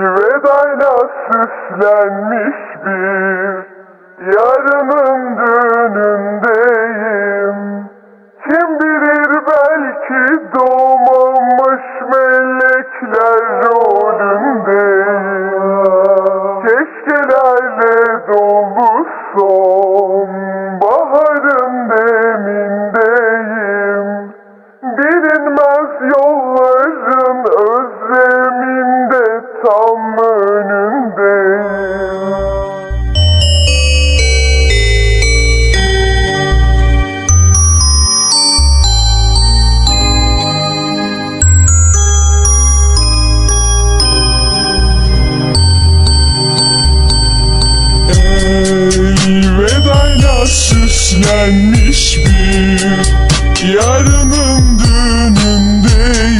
Elvedayla süslenmiş bir Elvedayla süslenmiş bir yarının düğünündeyim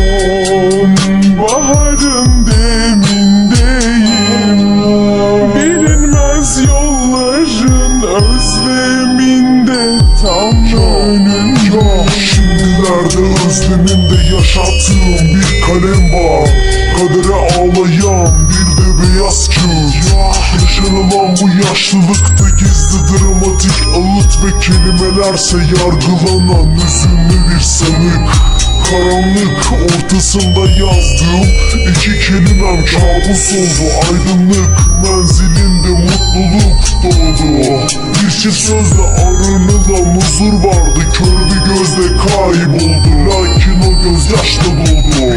son baharın demindeyim Bilinmez yolların özleminde tam önümde. Şimdilerde özlemimde yaşattığım bir kalem var. Kadere ağlayan bir de beyaz kağıt Yaşanılan bu yaşlılıkta gizli dramatik ağıt Ve kelimelerse yargılanan üzünlü bir sanık Karanlık ortasında yazdığım iki kelimem kabus oldu. Aydınlık menzilinde mutluluk doğdu. Çift sözle aranılan huzur vardı. Kör bir gözle kayboldu. Lakin o göz yaşla doldu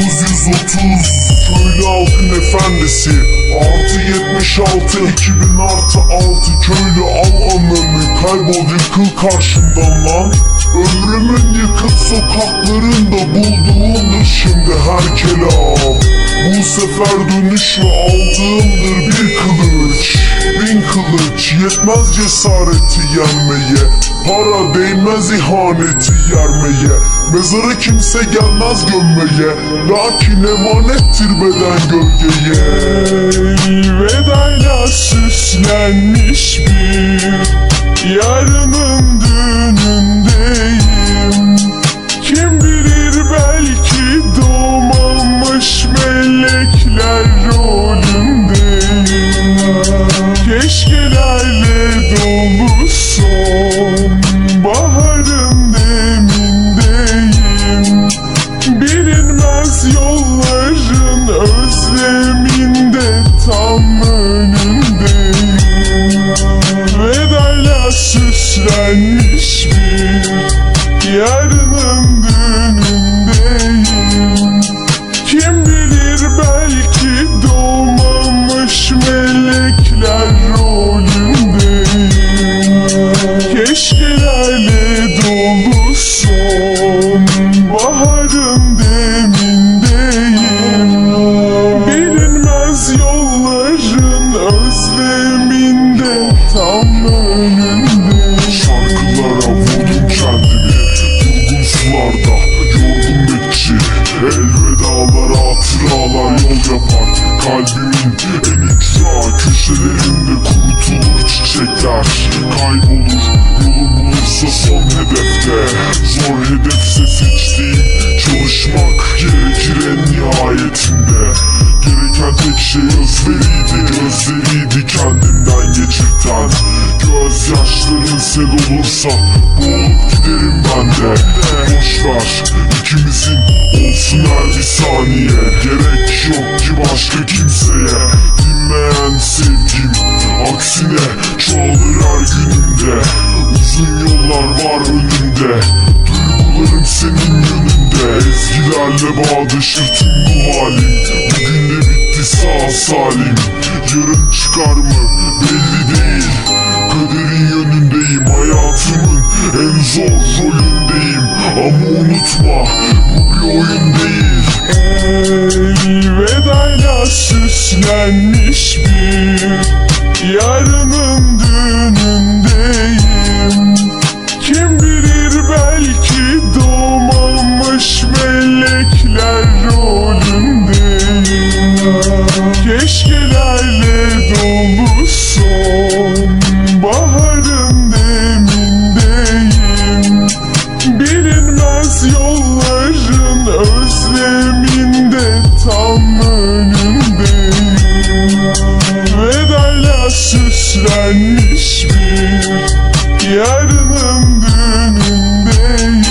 1930 Köylü halkın efendisi. Artı 76 2000 artı 6 Köylü Kaybol yıkıl karşımdan lan. Ömrümün yıkık sokaklarında bulduğumdur şimdi her kelam Bu sefer dönüşü aldığımdır bir kılıç. Bin kılıç yetmez cesareti yenmeye. Para değmez ihaneti yermeye. Mezara kimse gelmez gömmeye. Lakin emanettir beden gölgeye yarının düğünündeyim Kim bilir belki doğmamış melekler rolündeyim. Keşkelerle çiçekler Kaybolur yolu bulursa son hedefte. Zor hedefse seçtiğim çalışmak gerekir en nihayetinde. Gereken tek şey özveriydi Gözleriydi kendimden geçirten Gözyaşların sel olursa Boğulup giderim ben de. Boş ver ikimizin olsun her bir saniye Senle bağdaşır tüm bu halim Bugün de bitti sağ salim. Yarın çıkar mı? Belli değil. Kaderin yönündeyim hayatımın en zor rolündeyim. Ama unutma bu bir oyun değil. Elvedayla süslenmiş bir Yarının dün Beslenmiş bir yarının düğünündeyim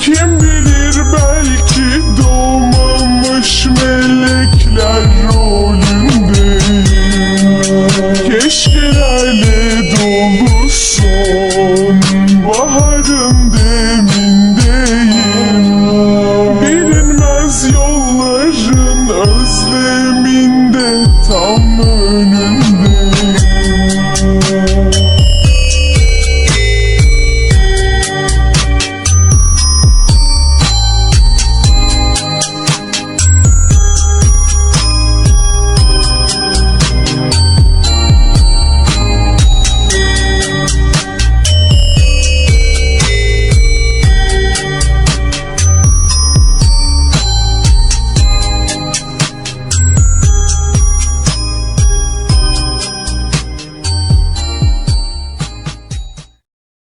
Kim bilir belki doğmamış melekler rolündeyim. Keşkelerle dolu son baharın demindeyim. Bilinmez yolların özleminde tam öyle